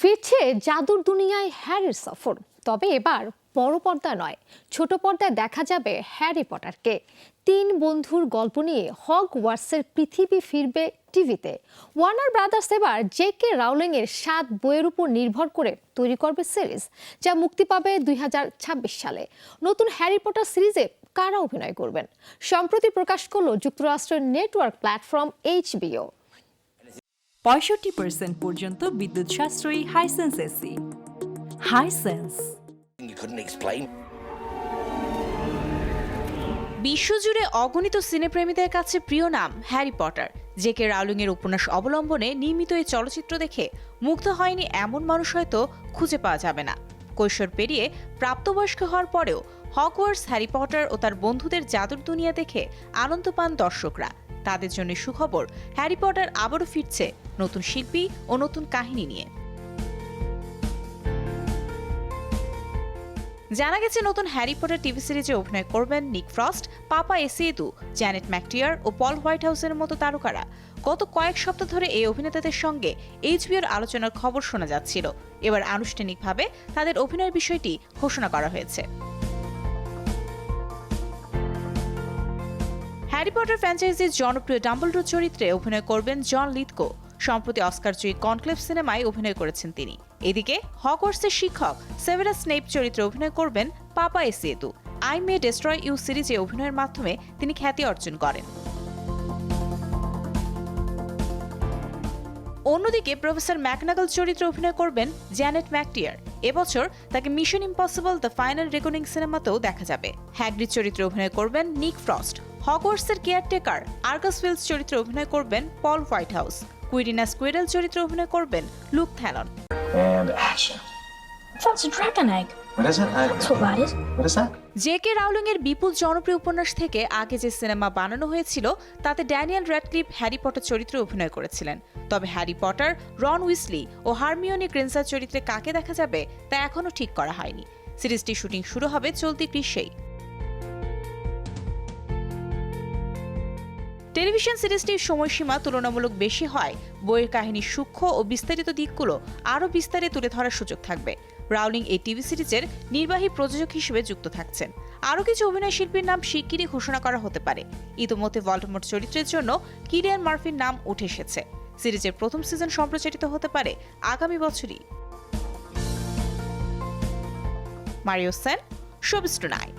ফিরছে জাদুর দুনিয়ায় হ্যারির সফর। তবে এবার বড় পর্দা নয়, ছোট পর্দায় দেখা যাবে হ্যারি পটারকে। তিন বন্ধুর গল্প নিয়ে হক ওয়ার্সের পৃথিবী ফিরবে টিভিতে। ওয়ার্নার ব্রাদার্স এবার জে কে রাউলিং এর সাত বইয়ের উপর নির্ভর করে তৈরি করবে সিরিজ, যা মুক্তি পাবে দুই হাজার ছাব্বিশ সালে। নতুন হ্যারি পটার সিরিজে কারা অভিনয় করবেন? সম্প্রতি প্রকাশ করল যুক্তরাষ্ট্রের নেটওয়ার্ক প্ল্যাটফর্ম এইচবিও পঁয়ষট্টি পার্সেন্ট পর্যন্ত বিদ্যুৎ সাশ্রয়ী হাইসেন্স এসি হাইসেন্স বিশ্বজুড়ে অগণিত সিনেপ্রেমীদের কাছে প্রিয় নাম Harry Potter. J K Rowling এর উপন্যাস অবলম্বনে নির্মিত এই চলচ্চিত্র দেখে মুগ্ধ হয়নি এমন মানুষ হয়তো খুঁজে পাওয়া যাবে না। কৈশোর পেরিয়ে প্রাপ্তবয়স্ক হওয়ার পরেও হকওয়ার্স হ্যারি পটার ও তার বন্ধুদের জাদুর দুনিয়া দেখে আনন্দ পান দর্শকরা। তাদের জন্য সুখবর। হ্যারি পটার আবারও ফিরছে নতুন শিল্পী ও নতুন কাহিনী নিয়ে। জানা গেছে নতুন হ্যারি পটার টিভি সিরিজে অভিনয় করবেন Nick Frost, Papa Essiedu, Janet McTeer ও পল হোয়াইট হাউসের মতো তারকারা। গত কয়েক সপ্তাহ ধরে এই অভিনেতাদের সঙ্গে এইচবিওর আলোচনার খবর শোনা যাচ্ছিল। এবার আনুষ্ঠানিকভাবে তাদের অভিনয়ের বিষয়টি ঘোষণা করা হয়েছে। হ্যারি পটার ফ্র্যাঞ্চাইজির জনপ্রিয় ডাম্বলডোর চরিত্রে অভিনয় করবেন জন লিথকো সম্প্রতি অস্কার অস্কারজয়ী কনক্লেভ সিনেমায় অভিনয় করেছেন তিনি। এদিকে হকওয়ার্সের শিক্ষক সেভেরাস স্নেপ চরিত্রে অভিনয় করবেন Papa Essiedu. I may destroy you সিরিজে অভিনয়ের মাধ্যমে তিনি খ্যাতি অর্জন করেন। অন্যদিকে প্রফেসর ম্যাকনাগল চরিত্রে অভিনয় করবেন জ্যানেট ম্যাকটিয়ার। এবছর তাকে mission impossible the final recording সিনেমাতেও দেখা যাবে। হ্যাগ্রিড চরিত্রে অভিনয় করবেন নিক ফ্রস্ট। হগওয়ার্সের কেয়ারটেকার আর্কাস ফিল্ডস চরিত্রে অভিনয় করবেন Paul Whitehouse Quirinus Quirrell চরিত্রে অভিনয় করবেন Luke Thallon? J K Rowling এর বিপুল জনপ্রিয় উপন্যাস থেকে আগে যে সিনেমা বানানো হয়েছিল তাতে ড্যানিয়েল র্যাডক্লিফ হ্যারি পটার চরিত্রে অভিনয় করেছিলেন। তবে হ্যারি পটার রন উইসলি ও হারমিওনি গ্রেন্সার চরিত্রে কাকে দেখা যাবে তা এখনও ঠিক করা হয়নি। সিরিজটি শুটিং শুরু হবে চলতি গ্রীষ্মেই। টেলিভিশন সিরিজটির সময়সীমা তুলনামূলক বেশি হয়। বইয়ের কাহিনীর সূক্ষ্ম ও বিস্তারিত দিকগুলো আরও বিস্তারে তুলে ধরার সুযোগ থাকবে। রাউলিং এই টিভি সিরিজের নির্বাহী প্রযোজক হিসেবে যুক্ত থাকছেন। আরও কিছু অভিনয় শিল্পীর নাম শিগগিরই ঘোষণা করা হতে পারে। ইতোমধ্যে ভল্টমোট চরিত্রের জন্য কিলিয়ান মার্ফির নাম উঠে এসেছে। সিরিজের প্রথম সিজন সম্প্রচারিত হতে পারে আগামী বছরই। মারিও সেন শোবিস্টু নাই